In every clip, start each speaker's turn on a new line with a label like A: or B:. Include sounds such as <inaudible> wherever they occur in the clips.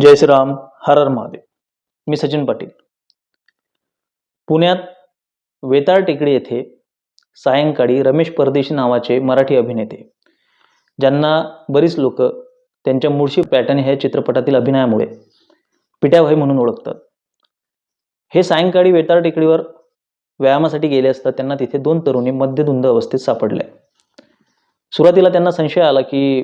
A: जय श्रीराम हर हर महादेव. मी सचिन पाटील. पुण्यात वेताळ टेकडी येथे सायंकाळी रमेश परदेशी नावाचे मराठी अभिनेते ज्यांना बरीच लोक त्यांच्या मुळशी पॅटर्न ह्या चित्रपटातील अभिनयामुळे पिट्याभाई म्हणून ओळखतात. हे सायंकाळी वेताळ टेकडीवर व्यायामासाठी गेले असता त्यांना तिथे दोन तरुणी मध्यधुंद अवस्थेत सापडल्या. सुरुवातीला त्यांना संशय आला की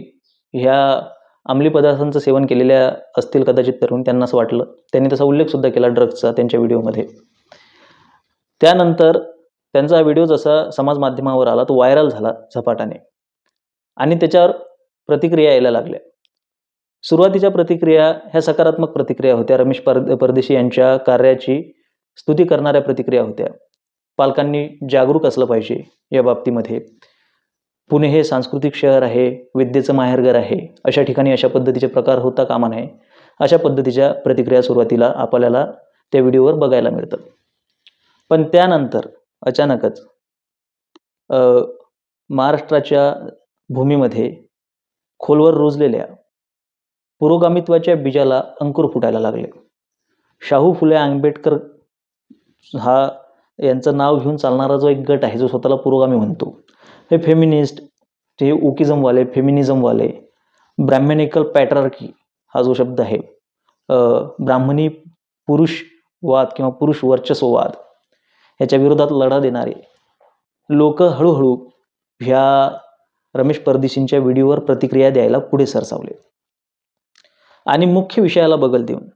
A: ह्या अंमली पदार्थांचं सेवन केलेल्या असतील कदाचित तरुण त्यांना असं वाटलं. त्यांनी तसा उल्लेखसुद्धा केला ड्रग्सचा त्यांच्या व्हिडिओमध्ये. त्यानंतर त्यांचा व्हिडिओ जसा समाज माध्यमावर आला तो व्हायरल झाला झपाट्याने. आणि त्याच्यावर प्रतिक्रिया यायला लागल्या. सुरुवातीच्या प्रतिक्रिया ह्या सकारात्मक प्रतिक्रिया होत्या. रमेश पर परदेशी यांच्या कार्याची स्तुती करणाऱ्या प्रतिक्रिया होत्या. पालकांनी जागरूक असलं पाहिजे या बाबतीमध्ये. पुणे हे सांस्कृतिक शहर आहे विद्येचं माहेरघर आहे अशा ठिकाणी अशा पद्धतीचे प्रकार होता कामा नये अशा पद्धतीच्या प्रतिक्रिया सुरुवातीला आपल्याला त्या व्हिडिओवर बघायला मिळतात. पण त्यानंतर अचानकच महाराष्ट्राच्या भूमीमध्ये खोलवर रुजलेल्या पुरोगामित्वाच्या बीजाला अंकुर फुटायला लागले. शाहू फुले आंबेडकर हा यांचं नाव घेऊन चालणारा जो एक गट आहे जो स्वतःला पुरोगामी म्हणतो हे फेमिनिस्ट ते ओकिझमवाले फेमिनिझमवाले ब्राह्मणिकल पॅटरार्की हा जो शब्द आहे ब्राह्मणी पुरुषवाद किंवा पुरुष वर्चस्ववाद ह्याच्या विरोधात लढा देणारे लोक हळूहळू ह्या रमेश परदेशींच्या व्हिडिओवर प्रतिक्रिया द्यायला पुढे सरसावले. आणि मुख्य विषयाला बगल देऊन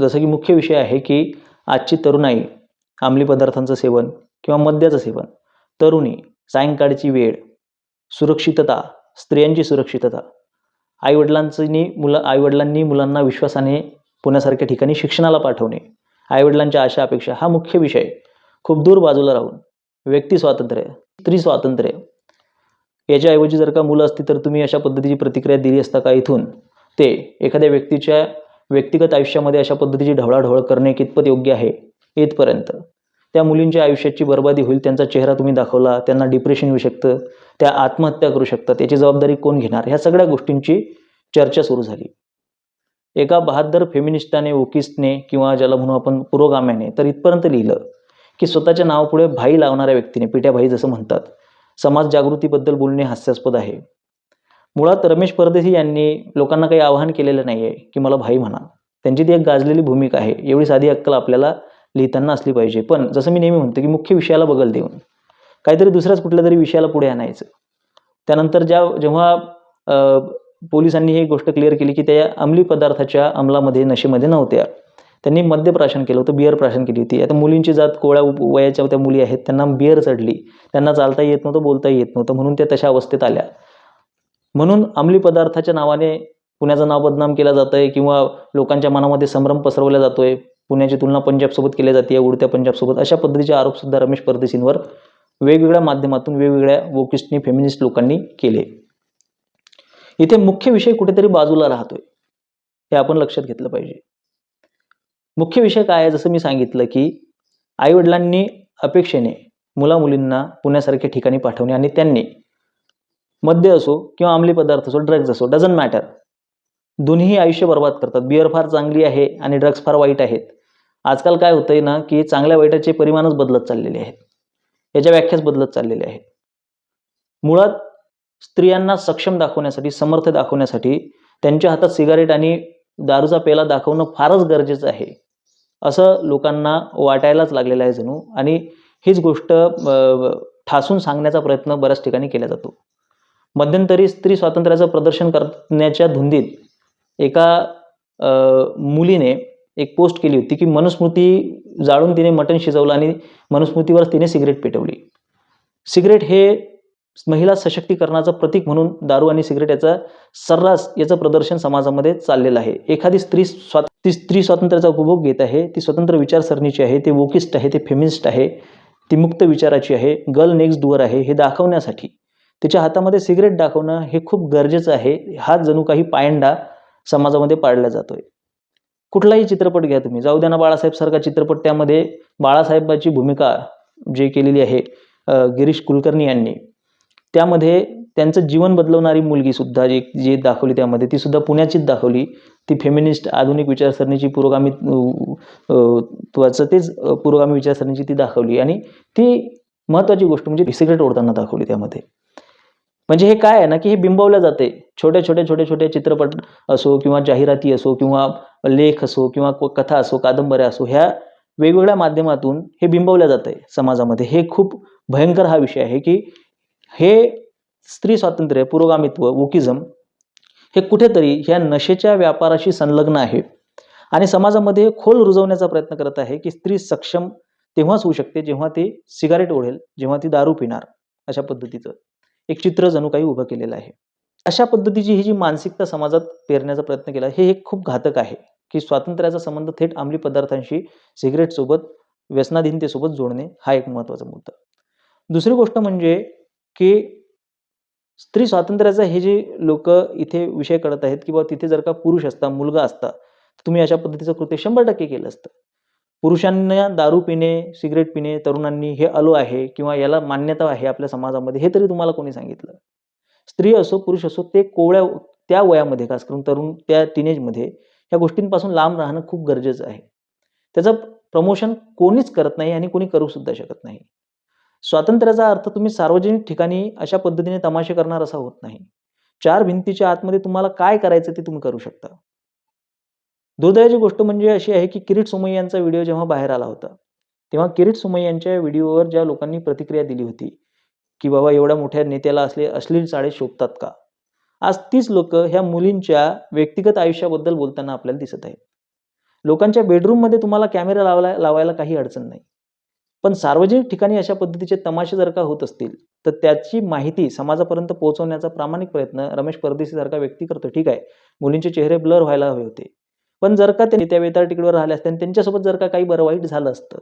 A: जसं की मुख्य विषय आहे की आजची तरुणाई अंमली पदार्थांचं सेवन किंवा मद्याचं सेवन तरुणी सायंकाळची वेळ सुरक्षितता स्त्रियांची सुरक्षितता. आईवडिलांचीनी मुलं आईवडिलांनी मुलांना विश्वासाने पुण्यासारख्या ठिकाणी शिक्षणाला पाठवणे. आईवडिलांच्या आशा अपेक्षा हा मुख्य विषय. खूप दूर बाजूला राहून व्यक्ती स्वातंत्र्य स्त्री स्वातंत्र्य. याच्याऐवजी जर का मुलं असती तर तुम्ही अशा पद्धतीची प्रतिक्रिया दिली असता का इथून? ते एखाद्या व्यक्तीच्या व्यक्तिगत आयुष्यामध्ये अशा पद्धतीची ढवळाढवळ करणे कितपत योग्य आहे? इथपर्यंत. त्या मुलींच्या आयुष्याची बर्बादी होईल त्यांचा चेहरा तुम्ही दाखवला त्यांना डिप्रेशन येऊ शकतं त्या आत्महत्या करू शकतात याची जबाबदारी कोण घेणार? ह्या सगळ्या गोष्टींची चर्चा सुरू झाली. एका बहादर फेमिनिस्टाने ओकिस्टने किंवा ज्याला म्हणू आपण पुरोगाम्याने तर इथपर्यंत लिहिलं की स्वतःच्या नावापुढे भाई लावणाऱ्या व्यक्तीने पिठ्या भाई जसं म्हणतात समाज जागृतीबद्दल बोलणे हास्यास्पद आहे. मुळात रमेश परदेशी यांनी लोकांना काही आवाहन केलेलं नाही आहे की मला भाई म्हणा. त्यांची ती एक गाजलेली भूमिका आहे. एवढी साधी अक्कल आपल्याला लिहिताना असली पाहिजे. पण जसं मी नेहमी म्हणतो की मुख्य विषयाला बगल देऊन. काहीतरी दुसऱ्याच कुठल्या तरी विषयाला पुढे आणायचं. त्यानंतर ज्या जेव्हा पोलिसांनी ही गोष्ट क्लिअर केली की त्या अंमली पदार्थाच्या अंमलामध्ये नशेमध्ये नव्हत्या. त्यांनी मद्यप्राशन केलं होतं बिअर प्राशन केली होती. आता मुलींची जात कोळ्या वयाच्या त्या मुली आहेत त्यांना बिअर चढली. त्यांना चालता येत नव्हतं बोलता येत नव्हतं म्हणून त्या तशा अवस्थेत आल्या. म्हणून अंमली पदार्थाच्या नावाने पुण्याचं नाव बदनाम केलं जातं आहे किंवा लोकांच्या मनामध्ये संभ्रम पसरवला जातोय. पुण्याची तुलना पंजाबसोबत केली जाते उडत्या पंजाबसोबत. अशा पद्धतीचे आरोपसुद्धा रमेश परदेशींवर वेगवेगळ्या माध्यमातून वेगवेगळ्या वोकिस्टनी फेमिनिस्ट लोकांनी केले. इथे मुख्य विषय कुठेतरी बाजूला राहतोय हे आपण लक्षात घेतलं पाहिजे. मुख्य विषय काय आहे? जसं मी सांगितलं की आईवडिलांनी अपेक्षेने मुलामुलींना पुण्यासारख्या ठिकाणी पाठवणे आणि त्यांनी मद्य असो किंवा अंमली पदार्थ असो ड्रग्ज असो डझंट मॅटर दोन्ही आयुष्य बर्बाद करतात. बिअर फार चांगली आहे आणि ड्रग्ज फार वाईट आहेत. आजकाल काय होतंय ना की चांगल्या वाईटाचे परिमाणच बदलत चाललेले आहेत. याच्या व्याख्याच बदलत चाललेल्या आहेत. मुळात स्त्रियांना सक्षम दाखवण्यासाठी समर्थ दाखवण्यासाठी त्यांच्या हातात सिगारेट आणि दारूचा पेला दाखवणं फारच गरजेचं आहे. असं लोकांना वाटायलाच लागलेलं आहे जणू. आणि हीच गोष्ट ठासून सांगण्याचा प्रयत्न बऱ्याच ठिकाणी केला जातो. मध्यंतरी स्त्री स्वातंत्र्याचं प्रदर्शन करण्याच्या धुंदीत एका मुलीने एक पोस्ट केली होती की मनुस्मृती जाळून तिने मटण शिजवलं आणि मनुस्मृतीवर तिने सिगरेट पेटवली. सिगरेट हे महिला सशक्तीकरणाचं प्रतीक म्हणून दारू आणि सिगरेट याचा सर्रास याचं प्रदर्शन समाजामध्ये चाललेलं आहे. एखादी स्त्री स्वात ती स्त्री स्वातंत्र्याचा उपभोग घेत आहे ती स्वतंत्र विचारसरणीची आहे ते वोकिस्ट आहे ते फेमिनिस्ट आहे ती मुक्त विचाराची आहे गर्ल नेक्स्ट डुअर आहे हे दाखवण्यासाठी. तिच्या हातामध्ये सिगरेट दाखवणं हे खूप गरजेचं आहे. हा जणू काही पायंडा समाजामध्ये पाडला जातोय. कुठलाही चित्रपट घ्या तुम्ही. जाऊ द्या ना बाळासाहेब सारखा चित्रपट त्यामध्ये बाळासाहेबाची भूमिका जे केलेली आहे गिरीश कुलकर्णी यांनी. त्यामध्ये त्यांचं जीवन बदलवणारी मुलगी सुद्धा जी जी दाखवली त्यामध्ये ती सुद्धा पुण्याचीच दाखवली. ती फेमिनिस्ट आधुनिक विचारसरणीची पुरोगामी त्वाचं तेच पुरोगामी विचारसरणीची ती दाखवली. आणि ती महत्त्वाची गोष्ट म्हणजे सिगरेट ओढताना दाखवली त्यामध्ये. म्हणजे हे काय आहे ना की हे बिंबवलं जाते छोटे छोटे छोटे छोटे चित्रपट असो किंवा जाहिराती असो किंवा लेख असो किंवा कथा असो कादंबऱ्या असो ह्या वेगवेगळ्या माध्यमातून हे बिंबवलं जात आहे समाजामध्ये. हे खूप भयंकर हा विषय आहे की हे स्त्री स्वातंत्र्य पुरोगामित्व वुकिझम हे कुठेतरी ह्या नशेच्या व्यापाराशी संलग्न आहे. आणि समाजामध्ये खोल रुजवण्याचा प्रयत्न करत आहे की स्त्री सक्षम तेव्हाच होऊ शकते जेव्हा ती सिगारेट ओढेल जेव्हा ती दारू पिणार अशा पद्धतीचं. एक चित्र जणू काही उभं केलेलं आहे. अशा पद्धतीची ही जी मानसिकता समाजात पेरण्याचा प्रयत्न केला हे एक खूप घातक आहे की स्वातंत्र्याचा संबंध थेट अंमली पदार्थांशी सिगरेटसोबत व्यसनाधीनतेसोबत जोडणे हा एक महत्त्वाचा मुद्दा. दुसरी गोष्ट म्हणजे की स्त्री स्वातंत्र्याचा हे जे लोक इथे विषय करत आहेत किंवा तिथे जर का पुरुष असता मुलगा असता तुम्ही अशा पद्धतीचं कृत्य शंभर टक्के केलं असतं. पुरुषांना दारू पिणे सिगरेट पिणे तरुणांनी हे अलो आहे किंवा याला मान्यता आहे आपल्या समाजामध्ये हे तरी तुम्हाला कोणी सांगितलं? स्त्री असो पुरुष असो ते कोवळ्या त्या वयामध्ये खास करून तरुण त्या टीनेजमध्ये ह्या गोष्टींपासून लांब राहणं खूप गरजेचं आहे. त्याचं प्रमोशन कोणीच करत नाही आणि कोणी करू सुद्धा शकत नाही. स्वातंत्र्याचा अर्थ तुम्ही सार्वजनिक ठिकाणी अशा पद्धतीने तमाशे करणार असा होत नाही. चार भिंतीच्या आतमध्ये तुम्हाला काय करायचं ते तुम्ही करू शकता. दुर्दैवाची गोष्ट म्हणजे अशी आहे की किरीट सोमय्यांचा व्हिडिओ जेव्हा बाहेर आला होता तेव्हा किरीट सोमय्यांच्या व्हिडिओवर ज्या लोकांनी प्रतिक्रिया दिली होती की बाबा एवढ्या मोठ्या नेत्याला असले अश्लील साडे शोभतात का? आज तीच लोक ह्या मुलींच्या व्यक्तिगत आयुष्याबद्दल बोलताना आपल्याला दिसत आहेत. लोकांच्या बेडरूममध्ये तुम्हाला कॅमेरा लावायला लावायला काही अडचण नाही. पण सार्वजनिक ठिकाणी अशा पद्धतीचे तमाशे जर का होत असतील तर त्याची माहिती समाजापर्यंत पोहोचवण्याचा प्रामाणिक प्रयत्न रमेश परदेशीसारखा व्यक्ती करतो. ठीक आहे. मुलींचे चेहरे ब्लर व्हायला हवे होते. पण जर का त्यांनी त्या वेताळ तिकीटवर राहिले असते आणि त्यांच्यासोबत जर का काही बरं वाईट झालं असतं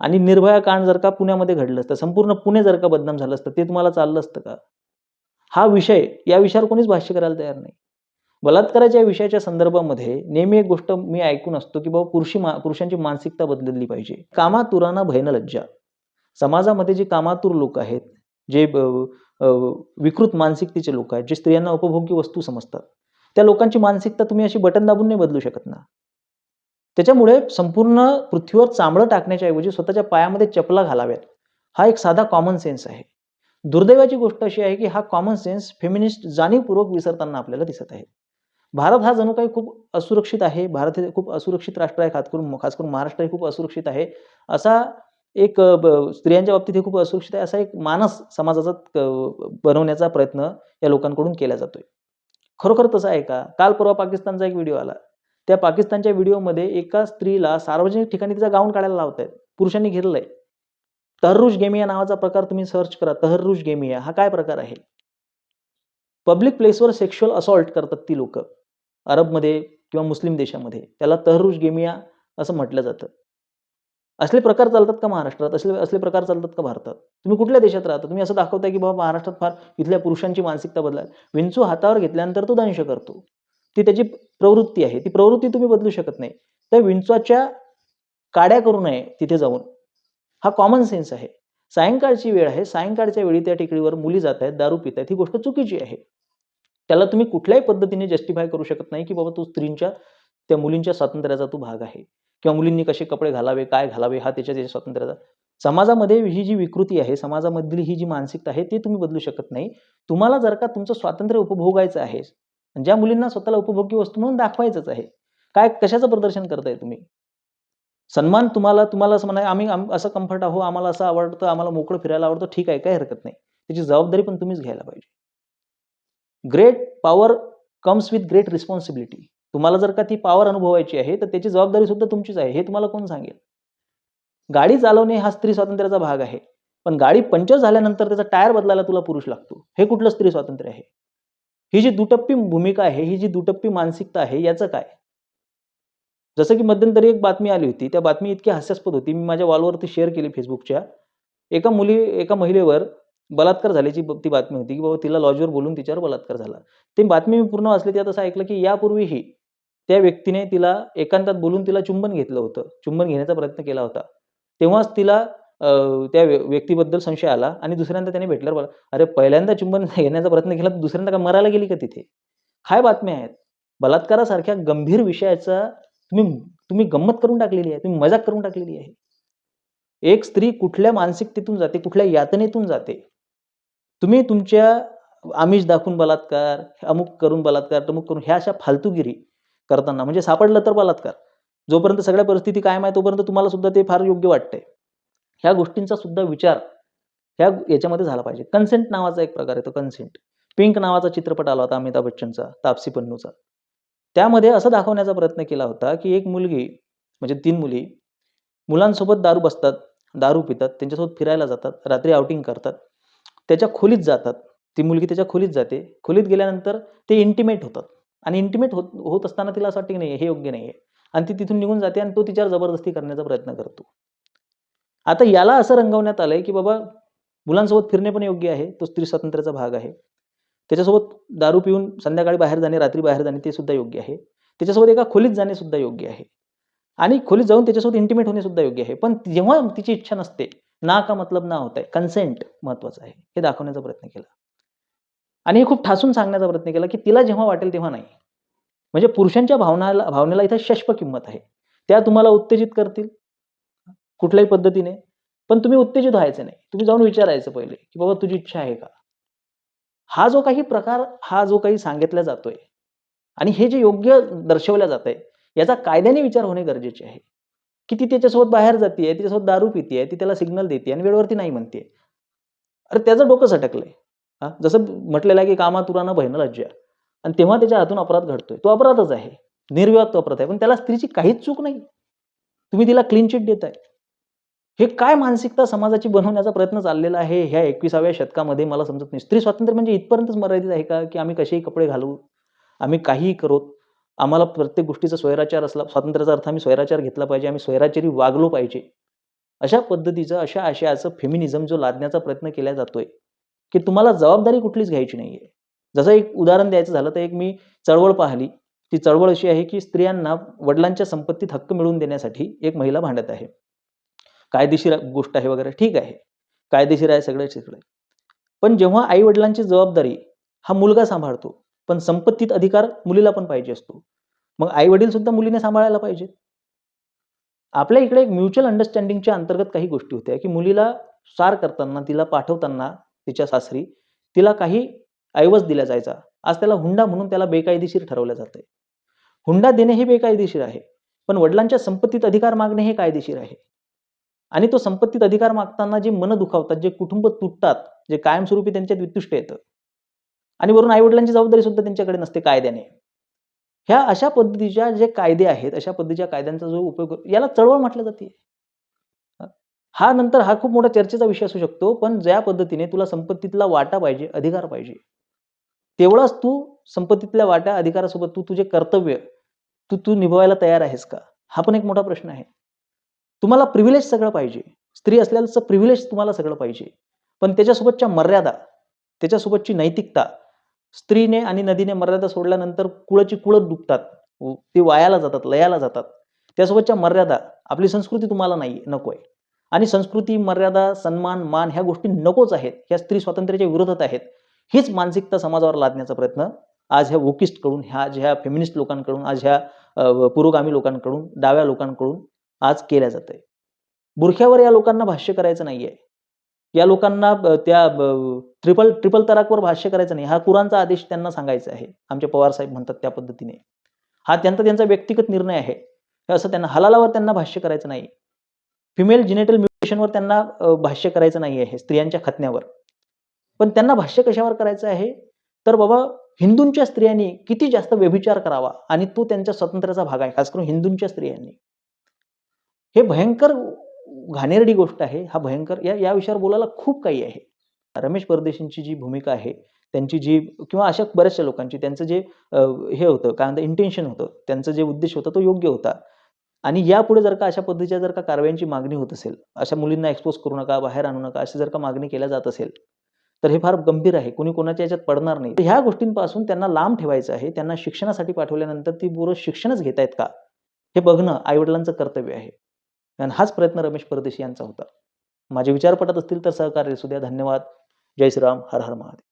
A: आणि निर्भया कांड जर का पुण्यामध्ये घडलं असतं संपूर्ण पुणे जर का बदनाम झालं असतं ते तुम्हाला चाललं असतं का? हा विषय या विषयावर कोणीच भाष्य करायला तयार नाही. बलात्काराच्या विषयाच्या संदर्भामध्ये नेहमी एक गोष्ट मी ऐकून असतो की बाबा पुरुषी मा पुरुषांची मानसिकता बदलली पाहिजे. कामातुरांना भयन लज्जा. समाजामध्ये जे कामातूर लोक आहेत जे विकृत मानसिकतेचे लोक आहेत जे स्त्रियांना उपभोग्य वस्तू समजतात त्या लोकांची मानसिकता तुम्ही अशी बटन दाबून नाही बदलू शकत ना. त्याच्यामुळे संपूर्ण पृथ्वीवर चांबळं टाकण्याच्या ऐवजी स्वतःच्या पायामध्ये चपला घालाव्यात. हा एक साधा कॉमन सेन्स आहे. दुर्दैवाची गोष्ट अशी आहे की हा कॉमन सेन्स फेमिनिस्ट जाणीवपूर्वक विसरताना आपल्याला दिसत आहे. भारत हा जणू काही खूप असुरक्षित आहे. भारत हे खूप असुरक्षित राष्ट्र आहे खास करून खास करून महाराष्ट्र हे खूप असुरक्षित आहे. असा एक ब- स्त्रियांच्या बाबतीत हे खूप असुरक्षित आहे. असा एक मानस समाजाचा बनवण्याचा प्रयत्न या लोकांकडून केला जातोय. खरोखर तसं आहे का? काल परवा पाकिस्तानचा एक व्हिडिओ आला. त्या पाकिस्तानच्या व्हिडिओमध्ये एका स्त्रीला सार्वजनिक ठिकाणी तिचा गाऊन काढायला लावतायत. पुरुषांनी घेरलंय. तहरुष गेमिया नावाचा प्रकार तुम्ही सर्च करा. तहरुष गेमिया हा काय प्रकार आहे? पब्लिक प्लेसवर सेक्शुअल असॉल्ट करतात ती लोक. अरबमध्ये किंवा मुस्लिम देशामध्ये. त्याला तहरुष गेमिया असं म्हटलं जातं. असले प्रकार चालतात का महाराष्ट्रात? असले असले प्रकार चालतात का भारतात? तुम्ही कुठल्या देशात राहता? तुम्ही असं दाखवताय की बाबा महाराष्ट्रात फार इथल्या पुरुषांची मानसिकता बदलाय. विंचू हातावर घेतल्यानंतर तो दंश करतो. ती त्याची प्रवृत्ती आहे. ती प्रवृत्ती तुम्ही बदलू शकत नाही. त्या विंचवाच्या काड्या करू नये तिथे जाऊन. हा कॉमन सेन्स आहे. सायंकाळची वेळ आहे. सायंकाळच्या वेळी त्या टेकडीवर मुली जात आहेत दारू पित आहेत. ही गोष्ट चुकीची आहे. त्याला तुम्ही कुठल्याही पद्धतीने जस्टिफाय करू शकत नाही की बाबा तू स्त्रींच्या त्या मुलींच्या स्वातंत्र्याचा तू भाग आहे. किंवा मुलींनी कसे कपडे घालावे काय घालावे हा त्याच्या त्याच्या स्वातंत्र्याचा. समाजामध्ये ही जी विकृती आहे समाजामधली ही जी मानसिकता आहे ती तुम्ही बदलू शकत नाही. तुम्हाला जर का तुमचं स्वातंत्र्य उपभोगायचं आहे ज्या मुलींना स्वतःला उपभोग्य वस्तू म्हणून दाखवायचंच आहे काय कशाचं प्रदर्शन करताय तुम्ही? सन्मान तुम्हाला तुम्हाला असं म्हणा आम्ही असं कम्फर्ट आहो आम्हाला असं आवडतं आम्हाला मोकळं फिरायला आवडतं ठीक आहे काही हरकत नाही. त्याची जबाबदारी पण तुम्हीच घ्यायला पाहिजे. Great power comes with great responsibility तुम्हाला जर का ती पॉवर अनुभवायची आहे तर त्याची जबाबदारी सुद्धा तुमचीच आहे. हे तुम्हाला कोण सांगेल? गाडी चालवणे हा स्त्री स्वातंत्र्याचा भाग आहे. पण गाडी पंचर झाल्यानंतर त्याचा टायर बदलायला तुला पुरुष लागतो. हे कुठलं स्त्री स्वातंत्र्य आहे? ही जी दुटप्पी भूमिका आहे ही जी दुटप्पी मानसिकता आहे याचं काय? जसं की मध्यंतरी एक बातमी आली होती. त्या बातमी इतकी हास्यास्पद होती. मी माझ्या वॉलवरती शेअर केली फेसबुकच्या एका मुली एका महिलेवर बलात्कार झाल्याची ती बातमी होती की बाबा तिला लॉजवर बोलून तिच्यावर बलात्कार झाला. ती बातमी मी पूर्ण वाचली त्यात असं ऐकलं की यापूर्वीही त्या व्यक्तीने तिला एकांतात बोलून तिला चुंबन घेतलं होतं चुंबन घेण्याचा प्रयत्न केला होता तेव्हाच तिला त्या व्यक्तीबद्दल संशय आला आणि दुसऱ्यांदा त्याने भेटल्यावर बोला "अरे पहिल्यांदा चुंबन <laughs> घेण्याचा प्रयत्न केला तर दुसऱ्यांदा काय मरायला गेली का तिथे?" काय बातम्या आहेत? बलात्कारासारख्या गंभीर विषयाचा तुम्ही तुम्ही गंमत करून टाकलेली आहे. तुम्ही मजाक करून टाकलेली आहे. एक स्त्री कुठल्या मानसिकतेतून जाते, कुठल्या यातनेतून जाते. तुम्ही तुमच्या आमिष दाखवून बलात्कार, अमुक करून बलात्कार, तमुक करून ह्या अशा फालतूगिरी करताना म्हणजे सापडलं तर बलात्कार. जोपर्यंत सगळ्या परिस्थिती कायम आहे तोपर्यंत तुम्हाला सुद्धा ते फार योग्य वाटते ह्या गोष्टींचा सुद्धा विचार ह्या याच्यामध्ये झाला पाहिजे. कन्सेंट नावाचा एक प्रकार येतो कन्सेंट. पिंक नावाचा चित्रपट आला होता अमिताभ बच्चनचा, तापसी पन्नूचा. त्यामध्ये असं दाखवण्याचा प्रयत्न केला होता, की एक मुलगी म्हणजे तीन मुली मुलांसोबत दारू बसतात, दारू पितात, त्यांच्यासोबत फिरायला जातात, रात्री आउटिंग करतात. त्याच्या खोलीत जातात. ती मुलगी त्याच्या खोलीत जाते. खोलीत गेल्यानंतर ते इंटिमेट होतात आणि इंटिमेट होत होत असताना तिला असं वाटतं की नाही हे योग्य नाही आहे आणि ती तिथून निघून जाते आणि तो तिच्यावर जबरदस्ती करण्याचा प्रयत्न करतो. आता याला असं रंगवण्यात आलंय, की बाबा मुलांसोबत फिरणे पण योग्य आहे. तो स्त्री स्वातंत्र्याचा भाग आहे. त्याच्यासोबत दारू पिऊन संध्याकाळी बाहेर जाणे, रात्री बाहेर जाणे ते सुद्धा योग्य आहे. त्याच्यासोबत एका खोलीत जाणे सुद्धा योग्य आहे. आणि खोलीत जाऊन त्याच्यासोबत इंटिमेट होणे सुद्धा योग्य आहे. पण जेव्हा तिची इच्छा नसते, ना का मतलब ना होत आहे कन्सेंट महत्वाचं आहे. हे दाखवण्याचा प्रयत्न केला. आणि हे खूप ठासून सांगण्याचा प्रयत्न केला, की तिला जेव्हा वाटेल तेव्हा नाही. म्हणजे पुरुषांच्या भावनाला भावनेला इथं शष्प किंमत आहे. त्या तुम्हाला उत्तेजित करतील कुठल्याही पद्धतीने. पण तुम्ही उत्तेजित व्हायचं नाही. तुम्ही जाऊन विचारायचं पहिले, की बाबा तुझी इच्छा आहे का? हा जो काही प्रकार हा जो काही सांगितला जातोय आणि हे जे योग्य दर्शवल्या जात आहे याचा कायद्याने विचार होणे गरजेचे आहे. की ती त्याच्यासोबत बाहेर जातीये, तिच्यासोबत दारू पितीये, ती त्याला सिग्नल देते आणि वेळेवरती नाही म्हणते अरे त्याचं डोकं सटकलंय. हां, जसं म्हटलेलं आहे, की कामातुरानं बहिण लज्जा आणि तेव्हा त्याच्या हातून अपराध घडतोय. तो अपराधच आहे. निर्विवाद तो अपराध आहे. पण त्याला स्त्रीची काहीच चूक नाही. तुम्ही तिला क्लीन चिट देताय. हे काय मानसिकता समाजाची बनवण्याचा प्रयत्न चाललेला आहे ह्या 21व्या शतकामध्ये मला समजत नाही. स्त्री स्वातंत्र्य म्हणजे इथपर्यंतच मर्यादित आहे का, की आम्ही कसेही कपडे घालू, आम्ही काहीही करोत, आम्हाला प्रत्येक गोष्टीचा स्वैराचार असला स्वातंत्र्याचा अर्थ आम्ही स्वैराचार घेतला पाहिजे, आम्ही स्वैराचारी वागलो पाहिजे. अशा पद्धतीचं, अशा आशयाचं फेमिनिझम जो लादण्याचा प्रयत्न केला जातोय, की तुम्हाला जबाबदारी कुठलीच घ्यायची नाही आहे जसं एक उदाहरण द्यायचं झालं तर एक मी चळवळ पाहिली. ती चळवळ अशी आहे, की स्त्रियांना वडिलांच्या संपत्तीत हक्क मिळवून देण्यासाठी एक महिला भांडत आहे. कायदेशीर गोष्ट आहे वगैरे ठीक आहे. कायदेशीर आहे सगळं सगळं. पण जेव्हा आई-वडिलांची जबाबदारी हा मुलगा सांभाळतो, पण संपत्तीत अधिकार मुलीला पण पाहिजे असतो. मग आई-वडील सुद्धा मुलीने सांभाळायला पाहिजेत. आपल्या इकडे एक म्युच्युअल अंडरस्टँडिंगच्या अंतर्गत काही गोष्टी होत्या, की मुलीला सार करताना, तिला पाठवताना तिच्या सासरी, तिला काही ऐवज दिला जायचा. आज त्याला हुंडा म्हणून त्याला बेकायदेशीर ठरवलं जातंय. हुंडा देणे हे बेकायदेशीर आहे. पण वडिलांच्या संपत्तीत अधिकार मागणे हे कायदेशीर आहे. आणि तो संपत्तीत अधिकार मागताना जे मन दुखावतात, जे कुटुंब तुटतात, जे कायमस्वरूपी त्यांच्यात वितुष्ट येतं आणि वरून आई-वडिलांची जबाबदारी सुद्धा त्यांच्याकडे नसते कायद्याने. ह्या अशा पद्धतीच्या जे कायदे आहेत, अशा पद्धतीच्या कायद्यांचा जो उपयोग याला चळवळ म्हटलं जाते. हा नंतर हा खूप मोठा चर्चेचा विषय असू शकतो. पण ज्या पद्धतीने तुला संपत्तीतला वाटा पाहिजे, अधिकार पाहिजे. तेवढाच तू संपत्तीतल्या वाट्या, अधिकारासोबत तू तुझे कर्तव्य तू तू निभवायला तयार आहेस का? हा पण एक मोठा प्रश्न आहे. तुम्हाला प्रिव्हिलेज सगळं पाहिजे. स्त्री असल्याचं प्रिव्हिलेज तुम्हाला सगळं पाहिजे. पण त्याच्यासोबतच्या मर्यादा, त्याच्यासोबतची नैतिकता, स्त्रीने आणि नदीने मर्यादा सोडल्यानंतर कुळाची कुळत डुबतात. ते वायाला जातात, लयाला जातात. त्यासोबतच्या मर्यादा, आपली संस्कृती तुम्हाला नाही नकोय. आणि संस्कृती, मर्यादा, सन्मान, मान ह्या गोष्टी नकोच आहेत. ह्या स्त्री स्वातंत्र्याच्या विरोधात आहेत. हीच मानसिकता समाजावर लादण्याचा प्रयत्न आज ह्या वोकिस्टकडून, ह्या ह्या फेमिनिस्ट लोकांकडून, आज ह्या पुरोगामी लोकांकडून, डाव्या लोकांकडून आज केल्या जातंय. बुरख्यावर या लोकांना भाष्य करायचं नाही आहे या लोकांना त्या ट्रिपल ट्रिपल तलाकवर भाष्य करायचं नाही. हा कुरांचा आदेश त्यांना सांगायचा आहे. आमचे पवार साहेब म्हणतात त्या पद्धतीने. हा त्यांचा त्यांचा व्यक्तिगत निर्णय आहे. असं त्यांना हलालावर त्यांना भाष्य करायचं नाही. फिमेल जिनेटल म्युटेशनवर त्यांना भाष्य करायचं नाही आहे स्त्रियांच्या खतण्यावर. पण त्यांना भाष्य कशावर करायचं आहे? तर बाबा हिंदूंच्या स्त्रियांनी किती जास्त व्यभिचार करावा आणि तो त्यांच्या स्वातंत्र्याचा भाग आहे. खास करून हिंदूंच्या स्त्रियांनी. हे भयंकर घाणेरडी गोष्ट आहे. हा भयंकर या या विषयावर बोलायला खूप काही आहे. रमेश परदेशींची जी भूमिका आहे, त्यांची जी किंवा अशा बऱ्याचशा लोकांची त्यांचं जे हे होतं काय म्हणतात इंटेन्शन होतं, त्यांचं जे उद्देश होता तो योग्य होता. आणि यापुढे जर का अशा पद्धतीच्या जर का कारवायांची मागणी होत असेल, अशा मुलींना एक्सपोज करू नका, बाहेर आणू नका, अशी जर का मागणी केल्या जात असेल, तर हे फार गंभीर आहे. कोणी कोणाच्या याच्यात पडणार नाही. ह्या गोष्टींपासून त्यांना लांब ठेवायचं आहे. त्यांना शिक्षणासाठी पाठवल्यानंतर ती पोरं शिक्षणच घेतायत का? हे बघणं आई-वडिलांचं कर्तव्य आहे. आणि हाच प्रयत्न रमेश परदेशी यांचा होता. माझे विचार पटत असतील तर सहकार्य सुद्या धन्यवाद जय श्रीराम हर हर महादेव